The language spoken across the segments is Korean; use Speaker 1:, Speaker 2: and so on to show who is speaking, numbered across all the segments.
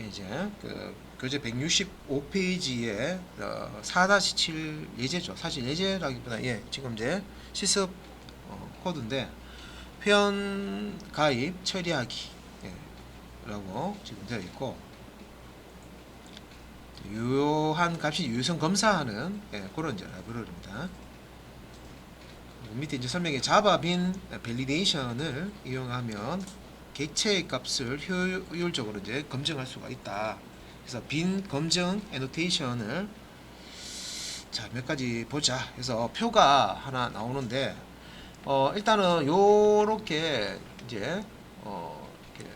Speaker 1: 이게 이제 그 교재 165페이지에 어, 4-7 예제죠. 사실 예제라기보다 예 지금 이제 실습 어, 코드인데 회원 가입 처리하기 예, 라고 지금 되어 있고 유효한 값이 유효성 검사하는 예, 그런 이제 라이브러리입니다. 밑에 이제 설명에 자바 빈 밸리데이션을 이용하면 객체의 값을 효율적으로 이제 검증할 수가 있다. 그래서 빈 검증 애노테이션을 자 몇 가지 보자. 그래서 표가 하나 나오는데 어 일단은 요렇게 이제 어 이렇게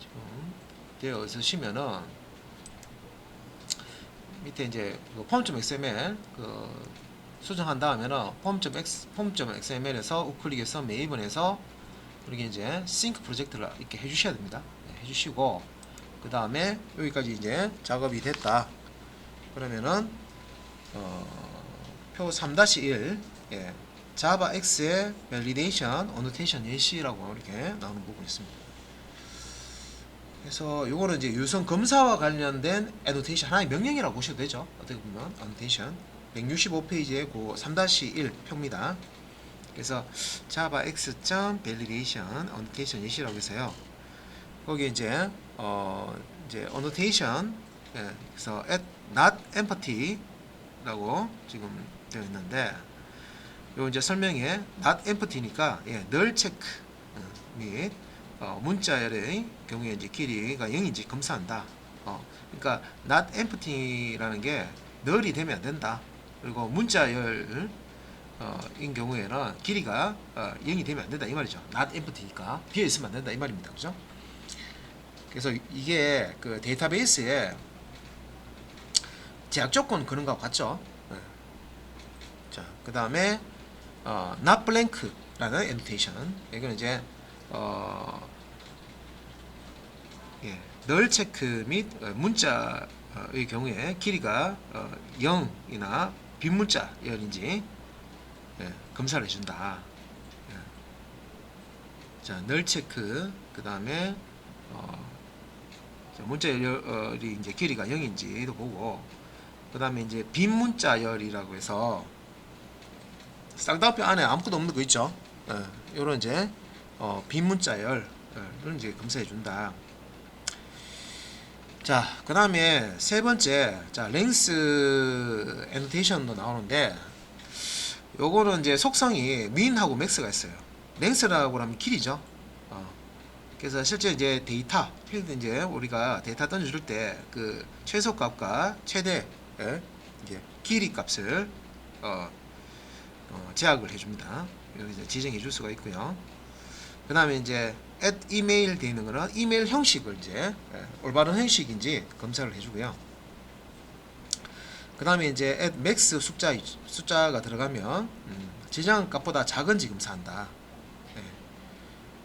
Speaker 1: 지금 되어 있으시면은 밑에 이제 그 폼.xml 그 수정한 다음에는 폼.x 폼.xml에서 우클릭해서 메이븐에서 이렇게 이제 싱크 프로젝트를 이렇게 해주셔야 됩니다. 네, 해주시고 그 다음에 여기까지 이제 작업이 됐다. 그러면은 어, 표 3-1 예, 자바 X의 validation, annotation 예시라고 이렇게 나오는 부분이 있습니다. 그래서 요거는 이제 유성 검사와 관련된 annotation 하나의 명령이라고 보셔도 되죠. 어떻게 보면 annotation 165페이지의 그3-1 표입니다. 그래서 자바 x validation annotation 예시라고 해서요. 거기 이제 어 이제 annotation 예, 그래서 at not empty라고 지금 되어 있는데 요 이제 설명에 not empty니까 예, 널 체크 어, 및 어, 문자열의 경우에 이제 길이가 0인지 검사한다. 어, 그러니까 not empty라는 게 널이 되면 안 된다. 그리고 문자열 어, 인 경우에는 길이가 어, 0이 되면 안 된다 이 말이죠. not empty니까 비어 있으면 안 된다 이 말입니다. 그죠? 그래서 이게 그 데이터베이스에 제약 조건 그런 거 같죠? 네. 자, 그 다음에 어, not blank라는 annotation. 이거는 이제 어, 예, 널 체크 및 어, 문자의 경우에 길이가 어, 0이나 빈문자열인지 예, 검사를 해준다. 예. 자, 널 체크 그 다음에 어, 자, 문자열이 이제 길이가 0인지도 보고 그 다음에 이제 빈 문자열이라고 해서 쌍따옴표 안에 아무것도 없는 거 있죠. 예, 요런 이제 어, 빈 문자열 예, 이런 이제 검사해 준다. 자, 그 다음에 세 번째, 자, 랭스 애노테이션도 나오는데, 요거는 이제 속성이 민하고 맥스가 있어요. 랭스라고 하면 길이죠. 어. 그래서 실제 이제 데이터, 필드 이제 우리가 데이터 던져줄 때 그 최소 값과 최대 예, 이제 길이 값을 어, 어, 제약을 해줍니다. 여기 이제 지정해 줄 수가 있고요. 그 다음에 이제 at email 되어 있는 거는 이메일 형식을 이제 예, 올바른 형식인지 검사를 해주고요. 그 다음에 이제 at max 숫자 숫자가 들어가면 음, 지정 값보다 작은지 검사한다. 예.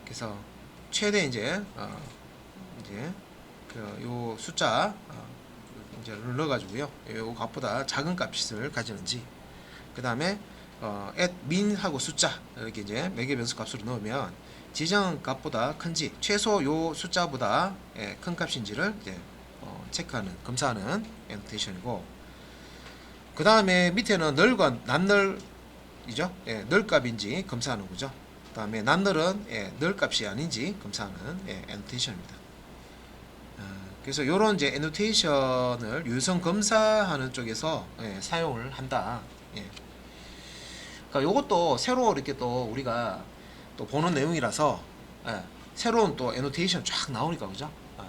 Speaker 1: 그래서 최대 이제 어, 이제 그요 숫자 어, 이제 넣어가지고요. 요 값보다 작은 값을 가지는지. 그 다음에 어, at min하고 숫자 이렇게 이제 매개 변수 값으로 넣으면 지정 값보다 큰지 최소 요 숫자보다 예, 큰 값인지를 이제 어, 체크하는 검사하는 애노테이션이고 그 다음에 밑에는 널과 난널이죠 예, 널 값인지 검사하는 거죠 그 다음에 난널은 예, 널 값이 아닌지 검사하는 예, 애노테이션입니다 어, 그래서 요런 이제 애노테이션을 유성 검사하는 쪽에서 예, 사용을 한다 예. 그러니까 요것도 새로 이렇게 또 우리가 또 보는 내용이라서 예, 새로운 또 애노테이션 쫙 나오니까 그죠? 예,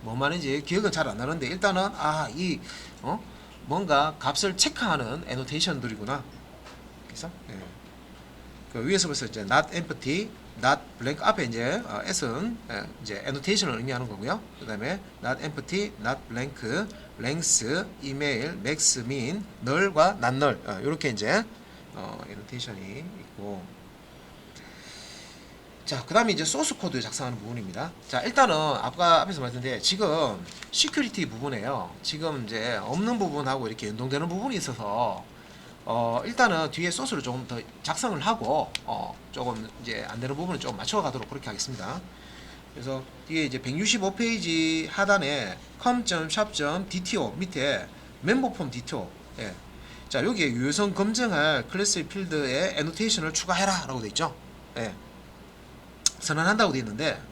Speaker 1: 뭐 말인지 기억은 잘 안 나는데 일단은 아이 어? 뭔가 값을 체크하는 애노테이션들이구나. 그래서 예. 그 위에서 벌써 이제 not empty, not blank 앞에 이제 어, s는 예, 이제 애노테이션을 의미하는 거고요. 그다음에 not empty, not blank, length, email, max, min, null과 not null 어, 이렇게 이제 어, 애노테이션이 있고 자, 그 다음에 이제 소스 코드 작성하는 부분입니다. 자, 일단은 아까 앞에서 말했는데 지금 시큐리티 부분에요. 지금 이제 없는 부분하고 이렇게 연동되는 부분이 있어서 어, 일단은 뒤에 소스를 조금 더 작성을 하고 어, 조금 이제 안 되는 부분을 조금 맞춰 가도록 그렇게 하겠습니다. 그래서 뒤에 이제 165페이지 하단에 com.shop.dto 밑에 멤버 폼 dto. 예. 자, 여기에 유효성 검증할 클래스 필드에 애노테이션을 추가해라 라고 돼 있죠. 예. 선언한다고 돼 있는데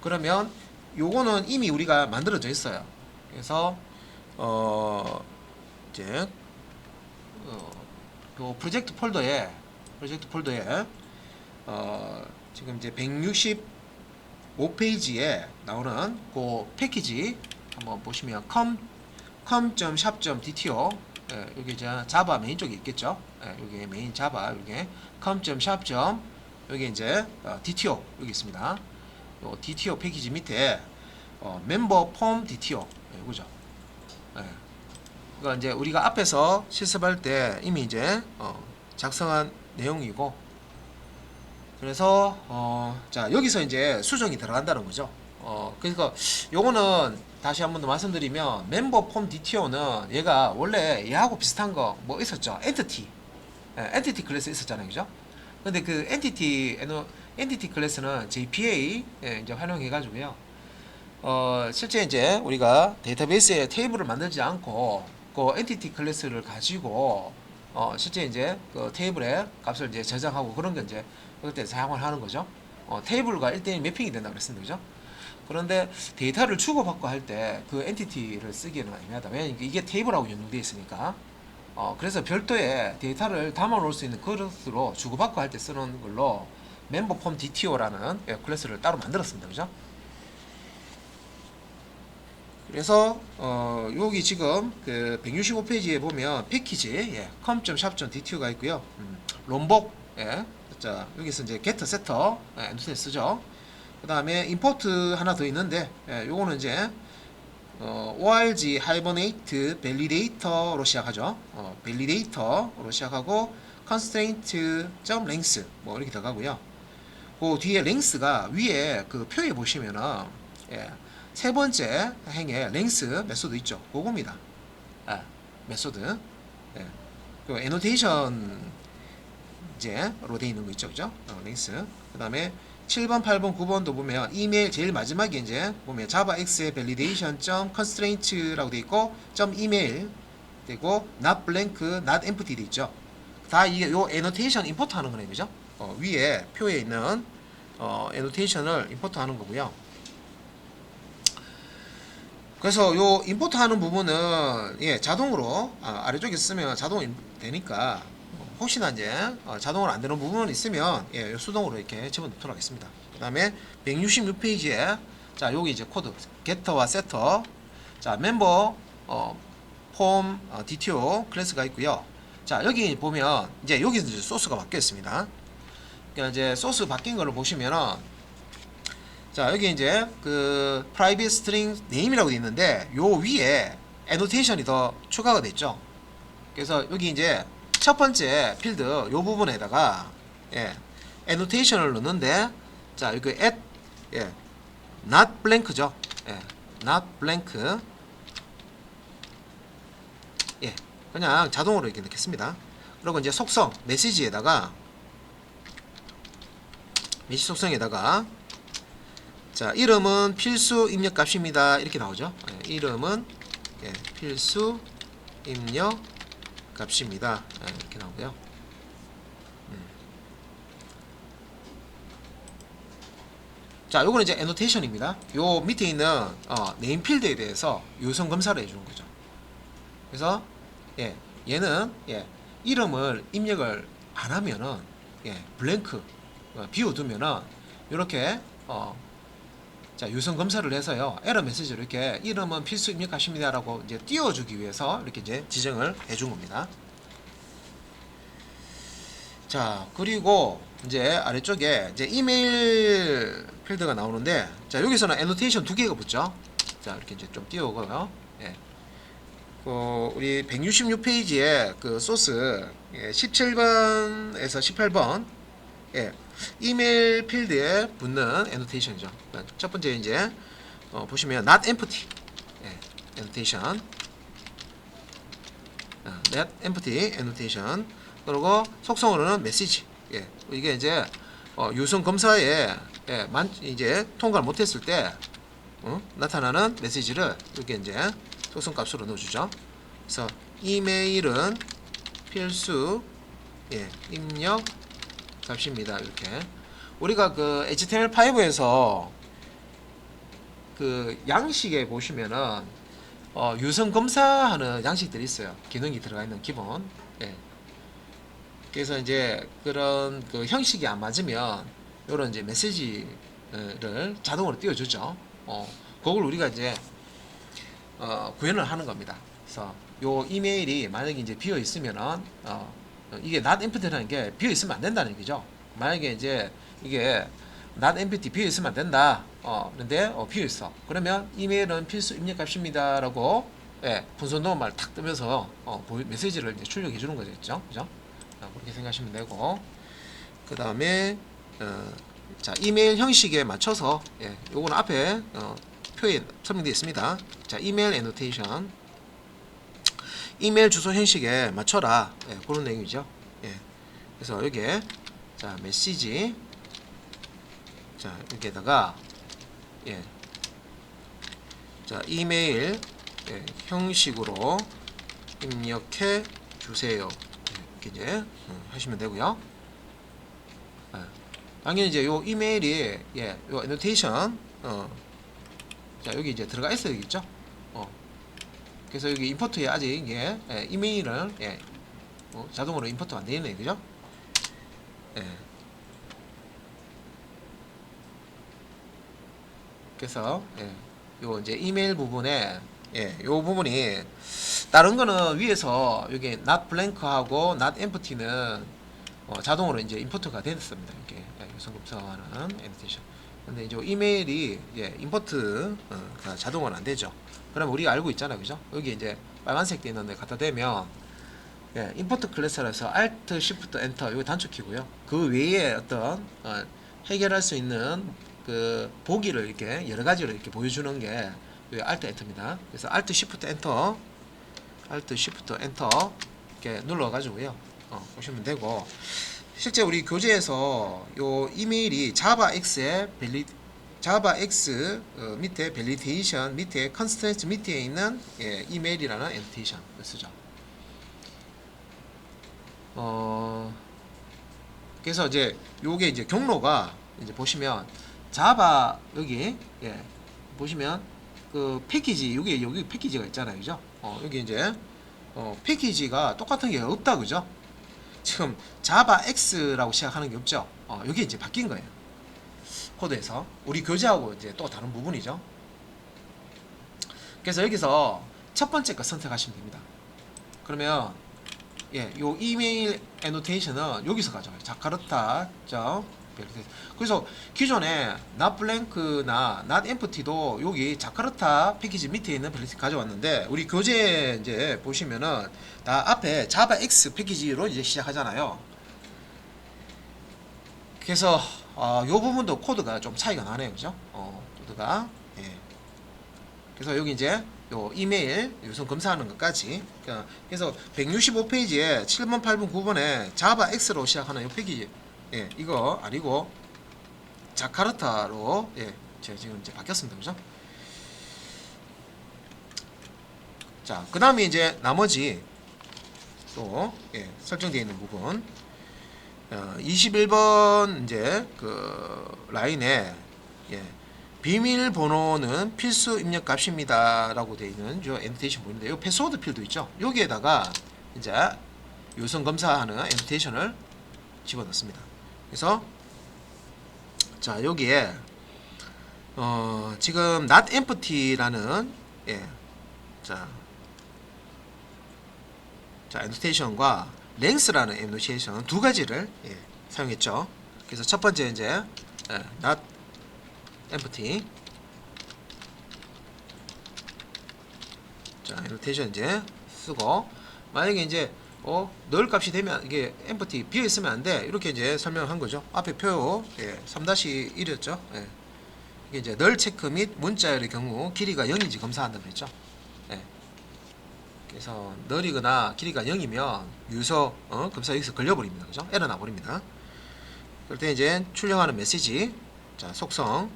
Speaker 1: 그러면 요거는 이미 우리가 만들어져 있어요. 그래서 어 이제 어, 요 프로젝트 폴더에 프로젝트 폴더에 어 지금 이제 165페이지에 나오는 그 패키지 한번 보시면 com com.shop.dto 예, 여기 이제 자바 메인 쪽에 있겠죠. 예, 여기 메인 자바 여기 com.shop. 여기 이제 어, DTO 여기 있습니다. 요 DTO 패키지 밑에 어, 멤버 폼 DTO 예, 이거죠. 예. 그러니까 이제 우리가 앞에서 실습할 때 이미 이제 어, 작성한 내용이고 그래서 어, 자 여기서 이제 수정이 들어간다는 거죠. 어, 그러니까 요거는 다시 한 번 더 말씀드리면 멤버 폼 DTO는 얘가 원래 얘하고 비슷한 거 뭐 있었죠. 엔티티 예, 엔티티 클래스 있었잖아요, 그죠? 근데 그 엔티티 에노 엔티티 클래스는 JPA 예, 이제 활용해 가지고요. 어, 실제 이제 우리가 데이터베이스에 테이블을 만들지 않고 그 엔티티 클래스를 가지고 어, 실제 이제 그 테이블에 값을 이제 저장하고 그런 게 이제 그때 사용을 하는 거죠. 어, 테이블과 1대1 매핑이 된다 그랬습니다. 그죠? 그런데 데이터를 주고받고 할 때 그 엔티티를 쓰기에는 애매하다. 왜냐면 이게 테이블하고 연동되어 있으니까. 어, 그래서 별도의 데이터를 담아 놓을 수 있는 그릇으로 주고받고 할 때 쓰는 걸로 멤버 폼 DTO라는 예, 클래스를 따로 만들었습니다. 그죠? 그래서 어, 여기 지금 그 165페이지에 보면 패키지 예, com.shop.dto가 있고요. 음, 롬복 예. 자, 여기서 이제 getter, setter 예, 쓰죠. 그 다음에 임포트 하나 더 있는데 예, 요거는 이제 어, org hibernate validator로 시작하죠. 어, validator로 시작하고 constraint 점 length 뭐 이렇게 들어가고요. 그 뒤에 length가 위에 그 표에 보시면은 예, 세 번째 행에 length 메소드 있죠. 그겁니다. 아, 메소드. 예. 그 annotation 이제로 돼 있는 거 있죠, 그죠? 어, length. 그다음에 7번, 8번, 9번도 보면 이메일 제일 마지막에 이제 보면 javax의 validation constraint라고 돼 있고 email 되고 not blank, not empty 돼 있죠. 다 이게 요 annotation 임포트 하는 거네, 그죠? 어, 위에 표에 있는 어, annotation을 임포트 하는 거고요. 그래서 요 임포트 하는 부분은 예, 자동으로 아, 아래쪽에 쓰면 자동 임- 되니까 혹시나 이제 어, 자동으로 안 되는 부분이 있으면 예, 요 수동으로 이렇게 집어넣도록 하겠습니다. 그 다음에 166페이지에 자 여기 이제 코드 getter와 setter 자 멤버 어, 폼 어, DTO 클래스가 있고요. 자 여기 보면 이제 여기 이제 소스가 바뀌어 있습니다. 그러니까 이제 소스 바뀐 거를 보시면은 자 여기 이제 그 private string name이라고 돼 있는데 요 위에 annotation이 더 추가가 됐죠. 그래서 여기 이제 첫 번째 필드 요 부분에다가 예, annotation을 넣는데 자 여기 at 예, not blank죠. 예, not blank 예, 그냥 자동으로 이렇게 넣겠습니다. 그리고 이제 속성 메시지에다가 메시지 속성에다가 자 이름은 필수 입력 값입니다 이렇게 나오죠. 예, 이름은 예, 필수 입력 값입니다. 예, 이렇게 나오고요. 음. 자, 요거는 이제 애노테이션입니다. 요 밑에 있는 어, 네임 필드에 대해서 요성 검사를 해주는 거죠. 그래서 예, 얘는 예, 이름을 입력을 안 하면은 예, 블랭크 어, 비워두면은 이렇게 어, 자 유선 검사를 해서요 에러 메시지를 이렇게 이름은 필수 입력하십니다라고 이제 띄워주기 위해서 이렇게 이제 지정을 해준 겁니다. 자 그리고 이제 아래쪽에 이제 이메일 필드가 나오는데 자 여기서는 애노테이션 두 개가 붙죠. 자 이렇게 이제 좀 띄우고요. 예. 그 우리 166페이지에 그 소스 예, 17번에서 18번 예, 이메일 필드에 붙는 애노테이션이죠. 그러니까 첫 번째 이제 어, 보시면 not empty 예, annotation 아, not empty annotation 그리고 속성으로는 메시지 예, 이게 이제 어, 유선 검사에 예, 만, 이제 통과를 못했을 때 어? 나타나는 메시지를 이렇게 이제 속성 값으로 넣어주죠. 그래서 이메일은 필수 예, 입력 값입니다. 이렇게 우리가 그 HTML5에서 그 양식에 보시면은 어, 유선 검사하는 양식들이 있어요. 기능이 들어가 있는 기본. 예. 그래서 이제 그런 그 형식이 안 맞으면 이런 이제 메시지를 자동으로 띄워주죠. 어, 그걸 우리가 이제 어, 구현을 하는 겁니다. 그래서 요 이메일이 만약에 이제 비어 있으면은 어, 이게 not empty라는 게 비어 있으면 안 된다는 얘기죠. 만약에 이제 이게 not empty 비어 있으면 안 된다. 어, 그런데 어, 비어 있어. 그러면 이메일은 필수 입력값입니다라고 예, 분선 도어말 탁 뜨면서 어, 메시지를 이제 출력해 주는 거겠죠. 그죠? 어, 그렇게 생각하시면 되고 그 다음에 어, 자 이메일 형식에 맞춰서 예, 요거는 앞에 어, 표에 설명되어 있습니다. 자 이메일 애노테이션 이메일 주소 형식에 맞춰라 예, 그런 내용이죠. 예. 그래서 여기에 자 메시지 자 여기에다가 예. 자 이메일 예, 형식으로 입력해 주세요. 예, 이렇게 이제 음, 하시면 되고요. 예. 당연히 이제 요 이메일이 예, 요 애노테이션 어, 자 여기 이제 들어가 있어야겠죠. 어. 그래서 여기 임포트에 아직 이게 예, 이메일을 예, 어, 자동으로 임포트 안 되어 있네, 그죠? 예. 그래서 예, 요 이제 이메일 부분에 예, 요 부분이 다른 거는 위에서 여기 not blank하고 not empty는 어, 자동으로 이제 임포트가 됐습니다. 이렇게 예, 검사하는 애니테이션. 근데 이제 이메일이 예, 임포트가 자동으로 안 되죠. 그럼 우리가 알고 있잖아요, 그죠? 여기 이제 빨간색 돼 있는데 갖다 대면 예, 임포트 클래스라서 Alt, Shift, Enter 이거 단축키고요. 그 외에 어떤 어, 해결할 수 있는 그 보기를 이렇게 여러 가지로 이렇게 보여주는 게 여기 Alt, Enter입니다. 그래서 Alt, Shift, Enter, Alt, Shift, Enter 이렇게 눌러가지고요. 어, 보시면 되고 실제 우리 교재에서 요 이메일이 자바X의 밸리 자바X 어, 밑에 밸리데이션 밑에 컨스트레인트 밑에 있는 예, 이메일이라는 애니테이션을 쓰죠. 어 그래서 이제 요게 이제 경로가 이제 보시면 자바 여기 예 보시면 그 패키지 여기 여기 패키지가 있잖아요. 그죠? 어 여기 이제 어 패키지가 똑같은 게 없다. 그죠 지금 자바 X라고 시작하는 게 없죠? 어 여기 이제 바뀐 거예요. 코드에서. 우리 교재하고 이제 또 다른 부분이죠? 그래서 여기서 첫 번째 거 선택하시면 됩니다. 그러면 예, 요 이메일 애노테이션은 여기서 가져가요. 자카르타, 점 그래서 기존에 not blank나 not empty도 여기 자카르타 패키지 밑에 있는 밸리티 가져왔는데 우리 교재 이제 보시면은 다 앞에 자바 X 패키지로 이제 시작하잖아요. 그래서 어, 요 부분도 코드가 좀 차이가 나네요, 그죠? 어, 코드가 예. 그래서 여기 이제 요 이메일 우선 검사하는 것까지 그러니까 그래서 165페이지에 7번, 8번, 9번에 자바 X로 시작하는 요 패키지 예 이거 아니고 자카르타로 예 제가 지금 이제 바뀌었습니다 그죠? 자 그 다음에 이제 나머지 또 예, 설정되어 있는 부분 어, 21번 이제 그 라인에 예, 비밀번호는 필수 입력 값입니다 라고 되어 있는 요 애니테이션 보이는데 요 패스워드 필드 있죠. 여기에다가 이제 요선 검사하는 애니테이션을 집어넣습니다. 그래서 자 여기에 어 지금 not empty라는 예, 자, 자 애니테이션과 length라는 애니테이션 두 가지를 예, 사용했죠. 그래서 첫 번째 이제 예, not empty 자 annotation 이제 쓰고 만약에 이제 어? 넣을 값이 되면 이게 empty 비어 있으면 안 돼. 이렇게 이제 설명한 거죠. 앞에 표 예, 3-1이었죠. 예. 이게 이제 널 체크 및 문자열의 경우 길이가 0인지 검사한다고 했죠. 예. 그래서 널이거나 길이가 0이면 유서 어, 검사 여기서 걸려버립니다. 그죠? 에러 나버립니다. 그럴 때 이제 출력하는 메시지. 자 속성.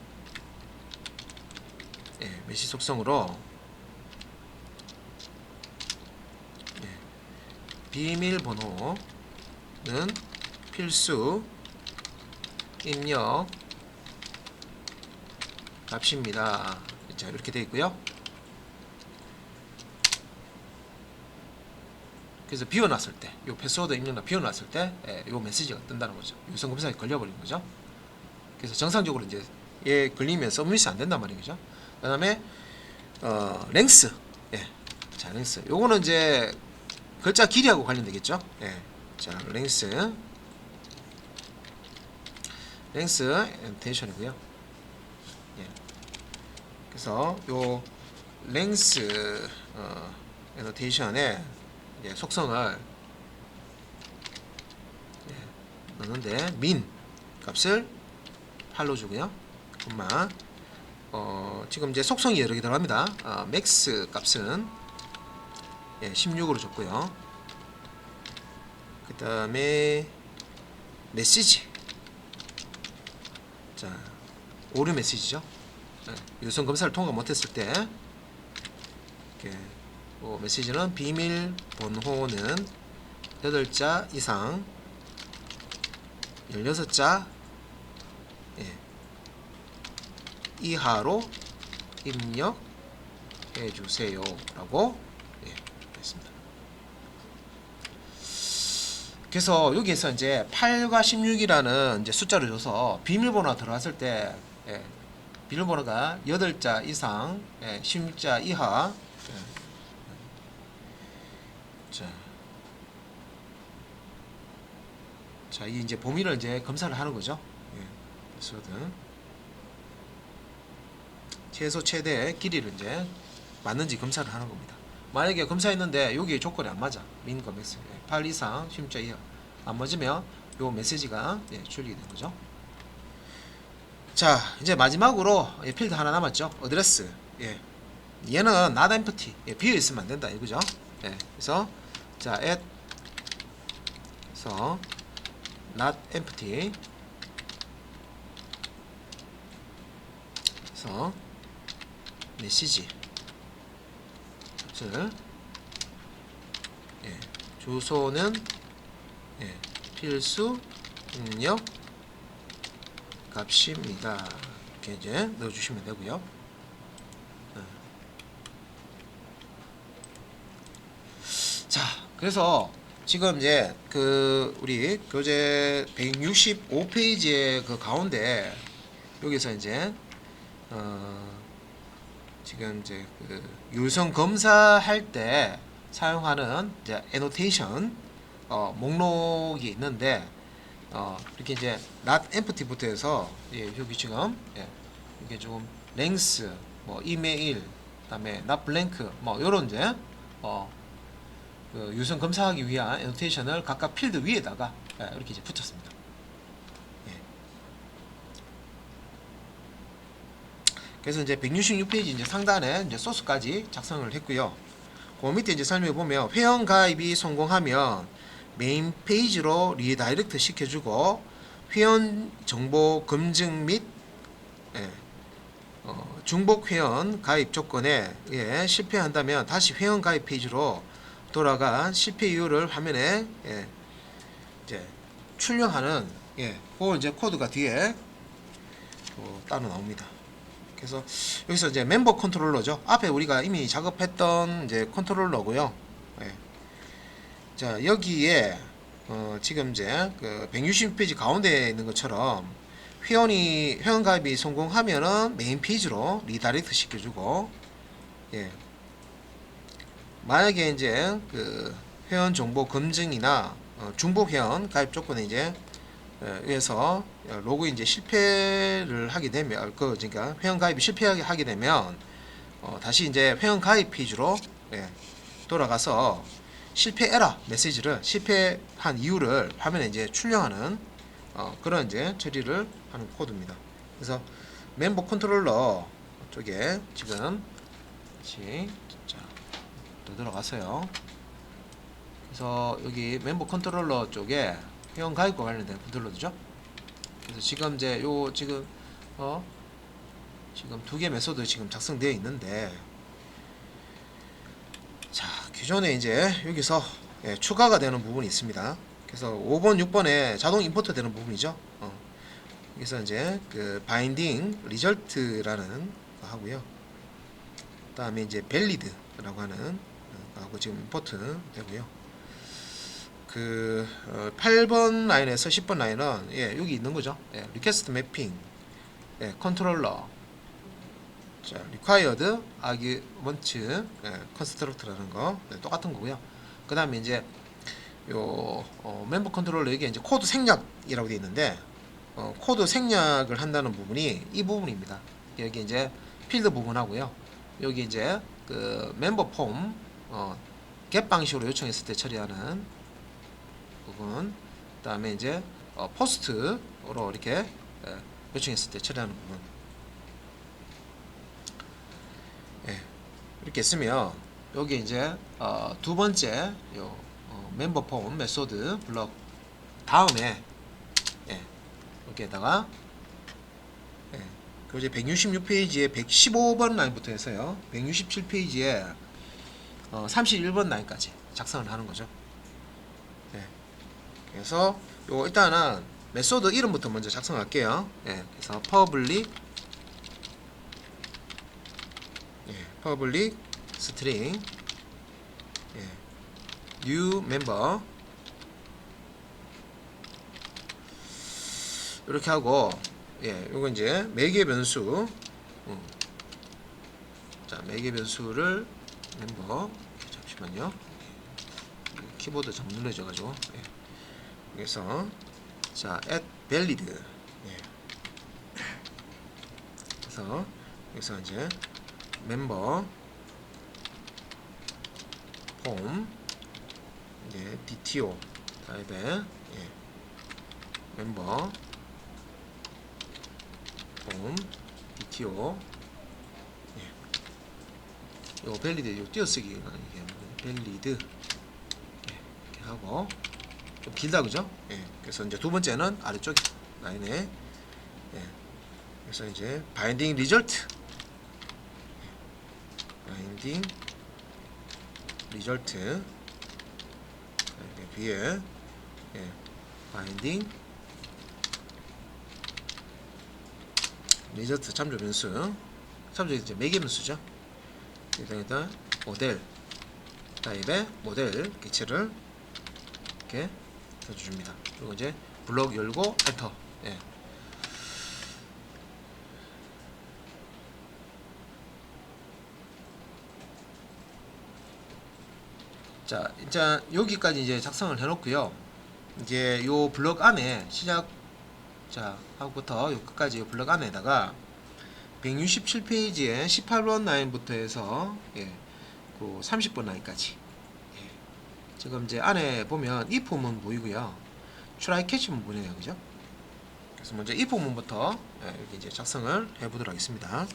Speaker 1: 예, 메시 속성으로 비밀번호는 필수 입력 값입니다. 자 이렇게 되어 있고요. 그래서 비워놨을 때, 요 패스워드 입력나 비워놨을 때, 예, 요 메시지가 뜬다는 거죠. 유선 검사에 걸려버린 거죠. 그래서 정상적으로 이제 얘 걸리면 서브미스 안 된단 말이죠. 그다음에 어 랭스, 예, 자 랭스. 요거는 이제 글자 길이하고 관련되겠죠. 예, 자 랭스, 랭스 엔테이션이고요. 예, 그래서 요 랭스 어, 에노테이션에 이제 속성을 예, 넣는데 민 값을 8로 주고요. 콤마 어, 지금 이제 속성이 여러 개 들어갑니다. 어, 맥스 값은 예, 16으로 줬고요. 그 다음에 메시지 자 오류 메시지죠. 예, 유선 검사를 통과 못했을 때 이렇게 뭐 메시지는 비밀 번호는 8자 이상 16자 예, 이하로 입력해 주세요 라고 예, 했습니다. 그래서 여기에서 이제 8과 16이라는 이제 숫자를 줘서 비밀번호가 들어갔을 때 예, 비밀번호가 8자 이상 예, 16자 이하 예, 자, 자, 이 이제 범위를 이제 검사를 하는 거죠. 예, 패스워드. 최소 최대 길이를 이제 맞는지 검사를 하는 겁니다. 만약에 검사했는데 여기 조건이 안 맞아. 민거 맥스 8 이상 10자 이하 안 맞으면 요 메시지가 예, 출력이 된 거죠. 자, 이제 마지막으로 예, 필드 하나 남았죠. 어드레스. 예. 얘는 not empty. 예, 비어 있으면 안 된다. 이거죠. 예. 그래서 자, at 그래서 not empty 그래서 메시지 값을 예, 주소는 예, 필수 입력 값입니다. 이렇게 이제 넣어주시면 되고요. 예. 자, 그래서 지금 이제 그 우리 교재 165페이지의 그 가운데 여기서 이제 어 지금 이제 그 유선 검사할 때 사용하는 이제 애노테이션 어 목록이 있는데 어 이렇게 이제 not empty부터 해서 예 여기 지금 예 이게 조금 랭스 뭐 이메일 그다음에 not blank 뭐 요런 이제 어 그 유선 검사하기 위한 애노테이션을 각각 필드 위에다가 예, 이렇게 이제 붙였습니다. 그래서 이제 166페이지 이제 상단에 이제 소스까지 작성을 했고요. 그 밑에 이제 설명해 보면 회원 가입이 성공하면 메인 페이지로 리다이렉트 시켜주고 회원 정보 검증 및 예, 어, 중복 회원 가입 조건에 예, 실패한다면 다시 회원 가입 페이지로 돌아가 실패 이유를 화면에 예, 이제 출력하는 예, 그 이제 코드가 뒤에 또 따로 나옵니다. 그래서 여기서 이제 멤버 컨트롤러죠. 앞에 우리가 이미 작업했던 이제 컨트롤러고요. 예. 자 여기에 어, 지금 이제 그 160페이지 가운데 있는 것처럼 회원이 회원 가입이 성공하면은 메인 페이지로 리다이렉트 시켜주고 예. 만약에 이제 그 회원 정보 검증이나 어, 중복 회원 가입 조건에 이제 에, 의해서 로그 이제 실패를 하게 되면 그 그러니까 회원 가입이 실패하게 하게 되면 어, 다시 이제 회원 가입 페이지로 예, 돌아가서 실패 에러 메시지를 실패한 이유를 화면에 이제 출력하는 어, 그런 이제 처리를 하는 코드입니다. 그래서 멤버 컨트롤러 쪽에 지금 다시 자, 또 들어가서요. 그래서 여기 멤버 컨트롤러 쪽에 회원 가입과 관련된 컨트롤러죠. 그래서 지금 이제 요 지금 어 지금 두 개 메소드 지금 작성되어 있는데 자 기존에 이제 여기서 예, 추가가 되는 부분이 있습니다. 그래서 5번, 6번에 자동 임포트 되는 부분이죠. 어. 여기서 이제 그 바인딩 리절트라는 거 하고요. 그다음에 이제 밸리드라고 하는 어, 거하고 지금 임포트 되고요. 그 어, 8번 라인에서 10번 라인은 예, 여기 있는 거죠. 예, 리퀘스트 매핑, 예, 컨트롤러, 자, required argument 예, construct라는 거 네, 똑같은 거고요. 그 다음에 이제 요 어, 멤버 컨트롤러 여기 이제 코드 생략이라고 되어 있는데 어, 코드 생략을 한다는 부분이 이 부분입니다. 여기 이제 필드 부분하고요. 여기 이제 그 멤버 폼 어, 겟 방식으로 요청했을 때 처리하는 부분, 그다음에 이제 어, 포스트로 이렇게 예, 요청했을 때 처리하는 부분. 예, 이렇게 쓰면 여기 이제 어, 두 번째 요 어, 멤버 폼 메소드 블럭 다음에 예, 여기에다가 예, 그 이제 166페이지에 115번 라인부터 해서요 167페이지에 어, 31번 라인까지 작성을 하는 거죠. 예, 그래서 요 일단은 메소드 이름부터 먼저 작성할게요. 예, 그래서 public 예, public string 예, new member 이렇게 하고 예, 요거 이제 매개 변수 음. 자 매개 변수를 멤버 잠시만요 예, 키보드 좀 눌러져 가지고 예. 그래서 자 add valid 예. 그래서 여기서 이제 멤버 폼 이제 DTO 타입의 예. 멤버 폼 DTO 예. 요 밸리드 요 띄어쓰기가 이게 밸리드 예. 이렇게 하고 좀 길다 그죠? 예. 그래서 이제 두 번째는 아래쪽 라인에 예. 그래서 이제 바인딩 리절트 바인딩 리절트 뒤에 예. 바인딩 리절트 참조 변수 참조 이제 매개 변수죠. 일단 모델 타입의 모델 개체를 이렇게 써줍니다. 그리고 이제 블록 열고 엔터. 예. 자, 일단 여기까지 이제 작성을 해놓고요. 이제 요 블럭 안에 시작 자 하고부터 요 끝까지 요 블럭 안에다가 167페이지에 18번 라인부터 해서 예, 그 30번 라인까지 예. 지금 이제 안에 보면 이 부분 보이고요. 트라이 캐치문 보이네요, 그죠? 그래서 먼저 이 부분부터 예, 이렇게 이제 작성을 해보도록 하겠습니다.